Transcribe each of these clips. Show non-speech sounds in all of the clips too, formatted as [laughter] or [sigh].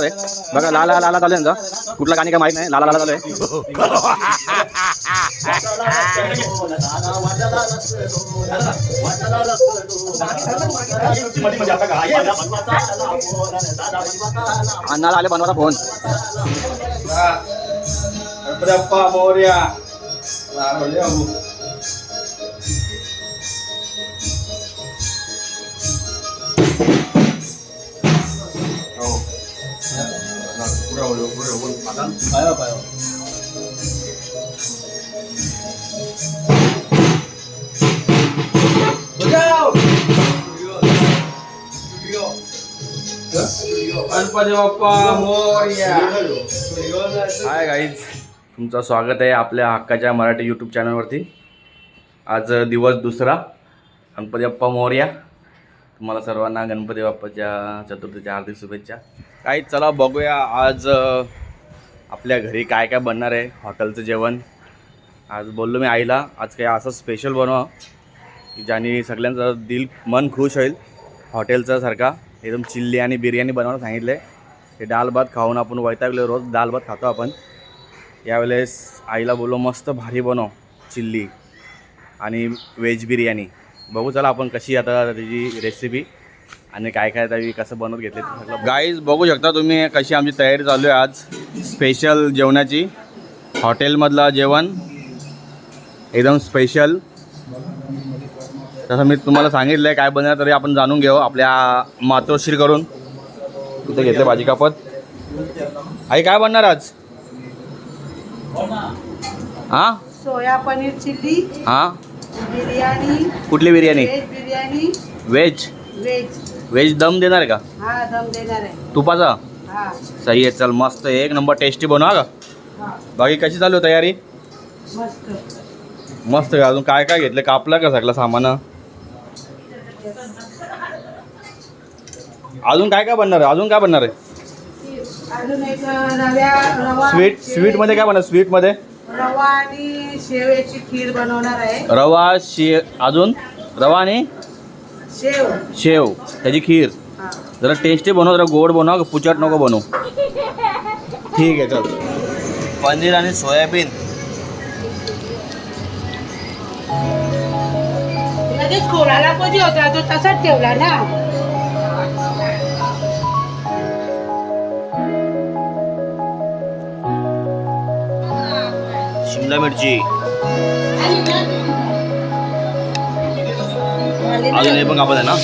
रे. बघा लाला लाला चालू आहे यांचा. कुठला गाणी काय माहीत नाही. लाला लाला चालू आहे. अण्णाला आले बनवायचा phone. Ganpati Morya. Ganpati Bappa Morya hi guys तुमचं स्वागत आहे आपल्या हक्काच्या मराठी यूट्यूब चॅनलवरती आज दिवस दुसरा. गणपती बाप्पा मोर्या तुम्हाला सर्वांना गणपती बाप्पाच्या चतुर्थीच्या हार्दिक शुभेच्छा. काही चला बघूया आज आपल्या घरी काय काय बनणार आहे हॉटेलचं जेवण. आज बोललो मी आईला आज काही असं स्पेशल बनवा की ज्याने सगळ्यांचं दिल मन खुश होईल हॉटेलचा सारखा. एकदम चिल्ली आणि बिर्याणी बनवायला सांगितलं आहे ते डाल भात खाऊन आपण वैतागलो रोज डाल भात खातो आपण. यावेळेस आईला बोललो मस्त भारी बनव चिल्ली आणि व्हेज बिर्याणी. बघू चला आपण कशी आता त्याची रेसिपी आणि काय काय त्यावी कसं बनवत घेतले गाईज बघू. शकता तुम्ही कशी आमची तयारी चालू आहे आज. स्पेशल जेवणाची. हॉटेलमधलं जेवण. एकदम स्पेशल तसं मी तुम्हाला सांगितलं आहे काय बनणार तरी आपण जाणून घेऊ आपल्या मातोश्री करून. तिथे घेतले भाजी कापत. आई काय बनणार आज? हां? Soya paneer chilli. हां? बिर्याणी कुठली biryani? Veg biryani. Veg veg veg dum देणार का? हा दम देणार आहे. तुपाचा? हा. सही आहे चल मस्त. एक नंबर टेस्टी बनवा का? हा. बाकी कशी चालू आहे तयारी? मस्त. मस्त आहे. अजून काय काय घेतलं? कापलं का सगळं सामान? अजून काय काय बनणार आहे? अजून काय बनणार आहे? अजून एक रव्या रवा स्वीट स्वीटमध्ये काय बनणार? स्वीटमध्ये रवा आणि शेवयाची खीर बनवणार आहे. रवा शे अजून? रवा आणि शेव. शेव त्याची खीर. हा. जरा टेस्टी बनव जरा गोड बनव पुचट नको बनव ठीक आहे चल. पनीर आणि सोयाबीन. लगेच खोलाला पाहिजे होता तो तसाच ठेवला ना. कांदा मिरची. अजून हे पण कापत आहे ना?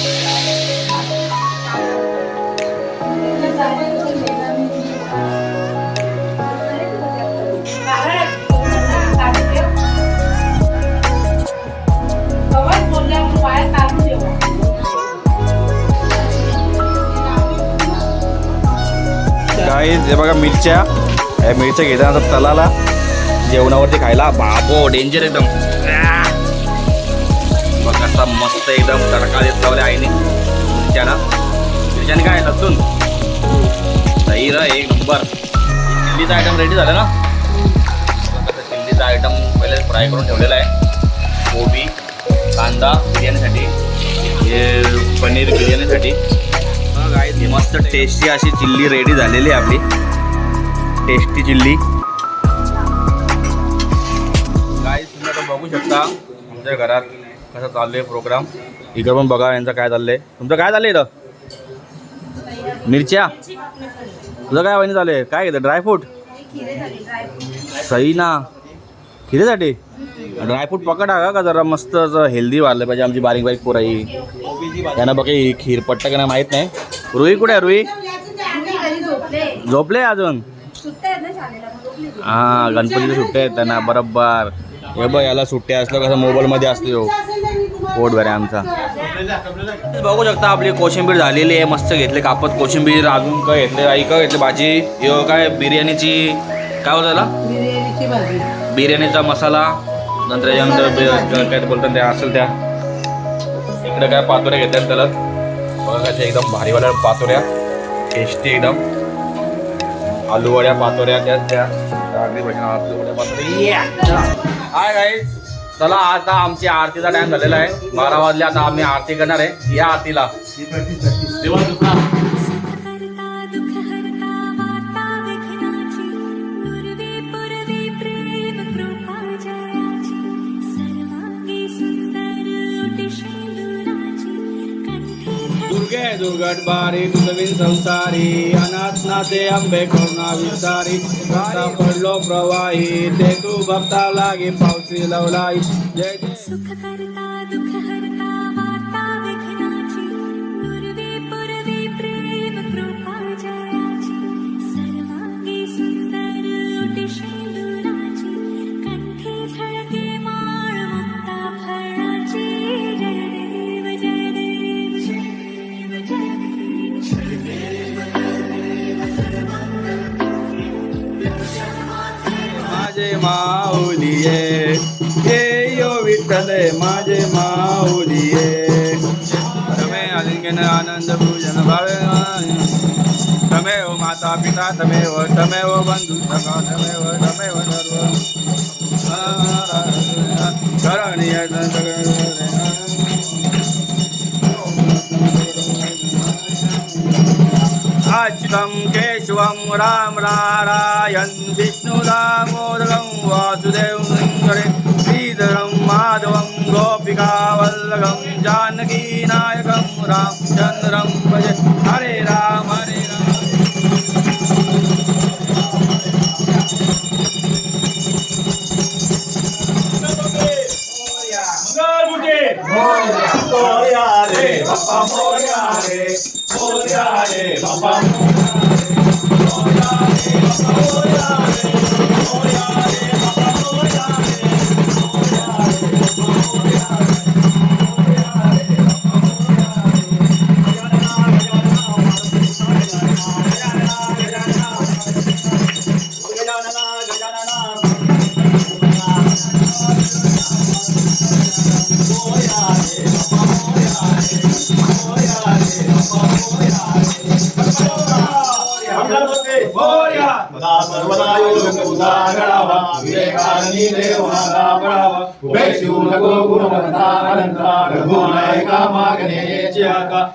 हे बघा मिरच्या. या मिरच्या घेताना आता तलाला. जेवणावरती खायला. बाबो डेंजर एकदम. आह! बघ कसा मस्त एकदम तडका देत लावले आईने. मिरच्याला मिरच्याने काय लसूण दही र एक नंबर. चिल्लीचा आयटम रेडी झाला ना? कसं चिल्लीचा आयटम पहिले फ्राय करून ठेवलेला आहे. कोबी कांदा बिर्याणीसाठी. हे पनीर बिर्याणीसाठी. मस्त टेस्टी अशी चिल्ली रेडी झालेली आहे आपली. Tasty chilli. बघू शकता. आमच्या घरात कसं चालू आहे प्रोग्राम इकडं पण बघा यांचं काय चाललंय. तुमचं काय चाललंय इथं? मिरच्या? तुझं काय वहिनी चालू आहे? काय घेतं ड्रायफ्रूट सही ना खिरेसाठी? ड्रायफ्रूट पकडा का जरा मस्त हेल्दी वाढलं पाहिजे आमची बारीक बारीक पोराई त्यांना बघा ही खीर पट्ट का नाही माहीत नाही. रुई कुठे आहे रुई? झोपले अजून? हा गणपतीच्या सुट्ट्या आहेत त्यांना बरोबर. हे बघ याला सुट्ट्या असलं कसं मोबाईलमध्ये असतो ह्यो. पोट भरे आमचा. बघू शकता आपली कोशिंबीर झालेली आहे मस्त घेतले कापत कोशिंबीर अजून काय घेतले आई काय घेतले भाजी? ह्यो काय बिर्याणीची? काय होतं त्याला? बिर्याणीची भाजी. मसाला नंतर याच्यानंतर बे- काय बोलतात त्या असेल त्या. इकडे काय पातोऱ्या घेतात त्याला. बघा काय एकदम भारीवाल्या पातोऱ्या. टेस्टी एकदम. आलू वड्या पातोऱ्या त्या त्या. पातोऱ्या. हाय गाईज चला आता आमची आरतीचा टाइम झालेला आहे. बारा वाजले आता आम्ही आरती करणार आहे. या आरतीला. दुर्गट बारी तुझविन संसारी अनाथ नाते आंबे करुणा विस्तारी आता पडलो प्रवाही ते तू भक्ता लागे पावसी लवलाई. जय जय माता पिता तमेव तमेव बन्धु सखा तमेव तमेव सर्व। करणीय अच्युतं केशवं राम नारायण विष्णुदामोदरं वासुदेवं करे श्रीधरं माधवं गोपिकावल्लभं जानकीनायकं रामचन्द्रं भजे। हरे राम मोया रे बाबा मोया रे मोया रे बाबा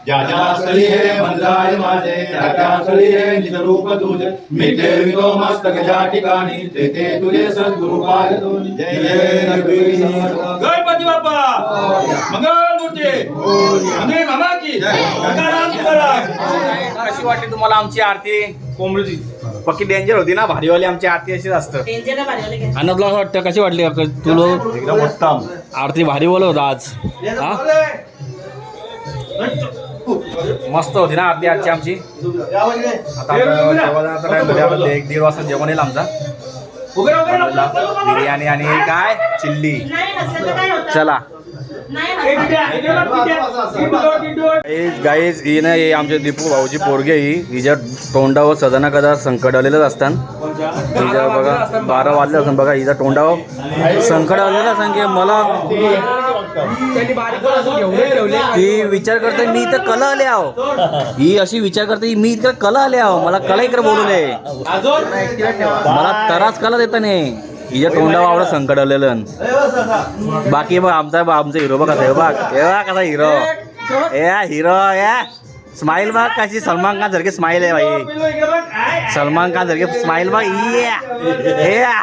ज्याच्यास्थळी हे मंदाय माझे त्याच्यास्थळी हे निजरूप तुझे मिटे विनो मस्तक ज्या ठिकाणी तेथे तुझे सद्गुरु पाय. जय जय रघुवीर समर्थ. गणपती बाप्पा मामा की गंगाराम तुकाराम कशी वाटली तुम्हाला आमची आरती कोंबडीची. पक्की डेंजर होती ना भारीवाली आमची आरती अशीच असतं. आणि तुला असं वाटतं कशी वाटली तुला एकदम उत्तम. आरती भारी बोलत होता आज. हा? मस्त होती ना आरती आजची आमची. आता आपलं जेवणाचा टाइम झाला आता एक दीड वाजता जेवण येईल आमचा. बिर्याणी आणि काय? चिल्ली. चला. गाईज ही ना हे आमचे दीपू भाऊची पोरगे ही हिच्या तोंडावर सदना कदा संकट आलेलंच असतात. हिच्या बघा बारा वाजले असतात बघा हिच्या तोंडावर संकट आलेलं असं की मला ती विचार करते मी इथं कला आले आहो. ही अशी विचार करते मी इकडे कला आले आहो मला कला इकडे बोलू नये मला तरास कला देता नाही हिच्या तोंडावर आवडं संकट आलेलं बाकी बघ आमचा आमचा हिरो बघ आहे बघ हे बघ कसा हिरो. ए हिरो या स्माइल बघ कशी सलमान खान सारखी स्माइल आहे भाई सलमान खान सारखी स्माइल बघ या.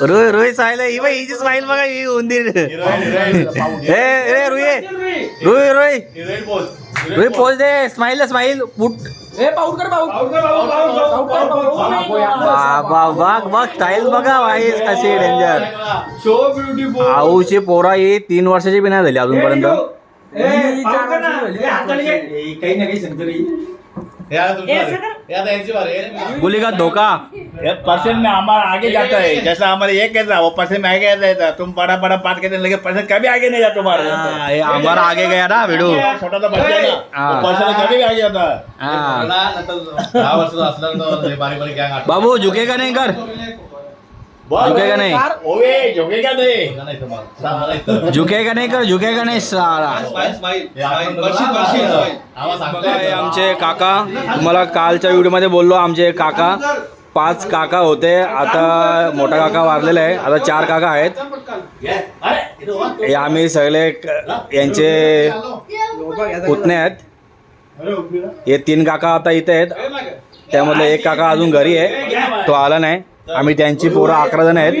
रोय रोहित स्माइल आहे ही बघ हिची स्माइल बघा ही उंदीर. ए ए रोय रोय रोय रोय पोच दे स्माइल स्माइल पुट स्टाईल बघा भाई कशी डेंजर शो ब्युटिफुल आऊची पोरा ही तीन वर्षाची बी नाही झाली अजूनपर्यंत. काही ना. काही बोली का धोका. परसेंट में हमारा आगे जाता है. जैसा हमारे ये कहता है वो परसेंट में आगे रहता है. तुम बड़ा बड़ा पाठ करने लगे परसेंट कभी आगे नहीं जाता तुम्हारा हाँ, ये हमारा आगे गया ना भिडू. छोटा सा बच्चा है. ना। तो परसेंट कभी भी आगे जाता है. बाबू झुकेगा नहीं कर झुकेगा नहीं. ओवे झोकेगा नाही. झुकेगा नहीं कर झुकेगा नहीं हे आमचे काका. तुम्हाला कालच्या व्हिडिओमध्ये बोललो आमचे काका. पाच काका होते. आता मोठा काका वारलेला आहे. आता चार काका आहेत. हे आम्ही सगळे यांचे पुतणे आहेत. हे तीन काका आता इथे आहेत. त्यामधले एक काका अजून घरी आहे. तो आला नाही. आम्ही त्यांची पोरं अकरा जण आहेत.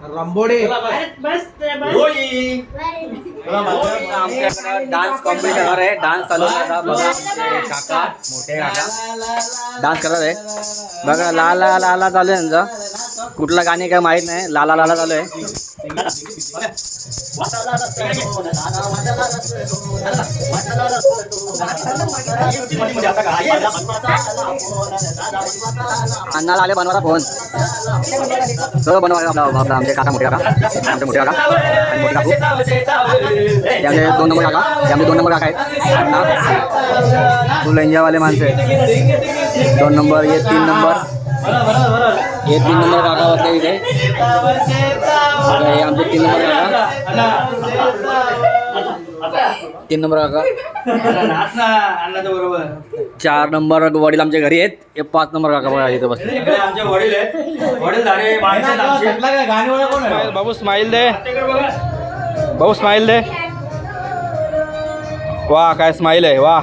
रांबोडे अरे बस बस. आमच्याकडे डान्स कॉम्पिटिशन होणार आहे. डान्स चालू बघा. काका मोठे काका. डान्स करत आहे. बघा लाला लाला चालू आहे यांचा. कुठलं गाणे काय माहीत नाही. लाला लाला चालू आहे. अण्णाला आले बनवायला फोन सगळं बनवायला आपला आपला. आमचे काका मोठे काका. आमचे मोठे काका आणि मोठे काकू. त्यामध्ये दोन नंबर काका. त्यामध्ये दोन नंबर काका आहेत. अण्णा फुल एन्जॉयवाले माणसं आहेत. दोन नंबर ये तीन नंबर. हे तीन नंबर काका बसले इथे. हे आमचे तीन नंबर काका. तीन नंबर काका. बरोबर. चार नंबर वडील आमच्या घरी आहेत. हे पाच नंबर काका बघा इथे बसले. इकडे आमचे वडील आहेत. वडील झाले माणसं आहेत आमचे. गाणीवाला कोण आहे? बाबू स्माईल दे. इकडे बघा. भाऊ स्माईल दे. वा काय स्माईल आहे वा?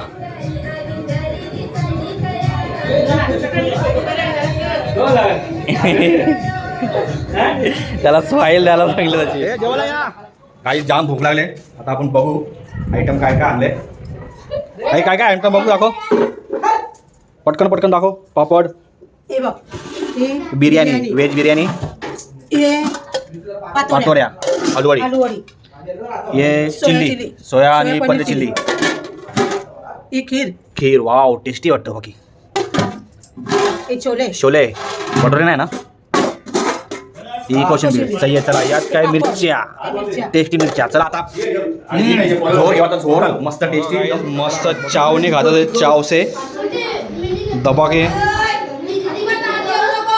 [laughs] त्याला स्माईल द्यायला सांगितलं त्याची. काही जाम भूक लागले. आता आपण बघू आयटम काय काय आणले. काही काय काय आयटम बघू दाखव. पटकन पटकन दाखव. पापड. बघ. बिर्याणी व्हेज बिर्याणी. पातोऱ्या आलूवाडी आलूवडी हे सोया चिल्ली. सोया आणि पनीर चिल्ली. ही खीर. खीर वाव टेस्टी वाटतं बाकी. छोले. शोले कटोरे नाही ना? ही। कोशिंबीर. सही आहे चला। यात काय? मिरच्या मिरच्या. टेस्टी मिरच्या चला आता झोर घेऊ आता झोर मस्त टेस्टी मस्त चावने खाता ते चाव से। दबा के।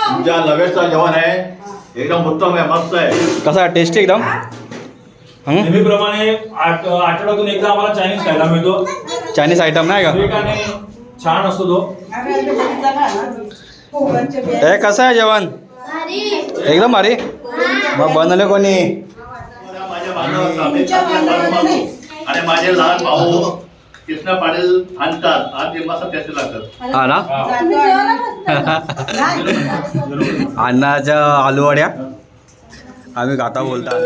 तुमच्या नव्याचा जेवण आहे एकदम उत्तम आहे मस्त आहे कसा आहे टेस्टी एकदम? हं? नेहमीप्रमाणे आठ आठवड्यातून एकदा आम्हाला चायनीज खायला मिळतो चायनीज आयटम नाही। का वेगाने छान असतो तो हे कसं आहे जेवण एकदम भारी. मग बनवले कोणी? आणि माझे लहान भाऊ कृष्णा पाटील आणतात आणि ते मस्त टेस्टी लागतात. हा ना? [laughs] अन्नाच्या आलूवड्या. आम्ही गाता बोलता.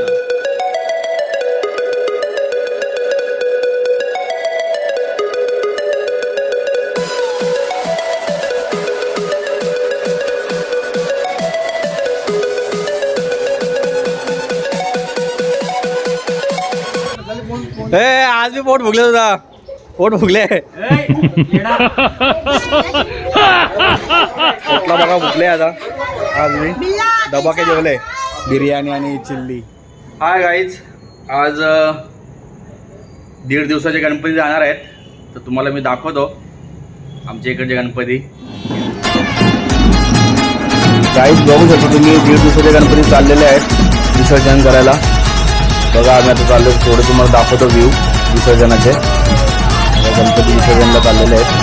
ए आज मी पोट भुगले तुझा. पोट भुगले. पोटला बघा भुगले आता? आज मी डबा के जेवले. बिर्याणी आणि चिल्ली. हाय गाईज आज दीड दिवसाचे गणपती जाणार आहेत. तर तुम्हाला मी दाखवतो. आमच्या इकडचे गणपती. गाईज बघू शकतो तुम्ही दीड दिवसाचे गणपती चाललेले आहेत. विसर्जन करायला. बघा आम्ही आता चाललो थोडं तुम्हाला दाखवतो व्ह्यू विसर्जनाचे. गणपती विसर्जनला चाललेले आहेत.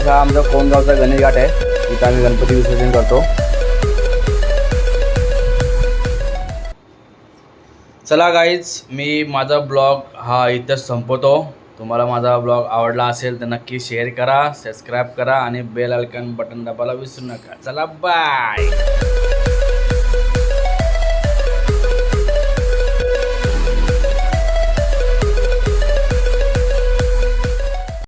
गाईज हा आमचा कोणगावचा गणेश घाट आहे. इथं आम्ही गणपती विसर्जन करतो. चला गाईज मी माझा ब्लॉग हा इथंच संपवतो. तुम्हाला माझा ब्लॉग आवडला असेल तर नक्की शेअर करा सबस्क्राईब करा आणि बेल आयकन बटन दाबायला विसरू नका. चला बाय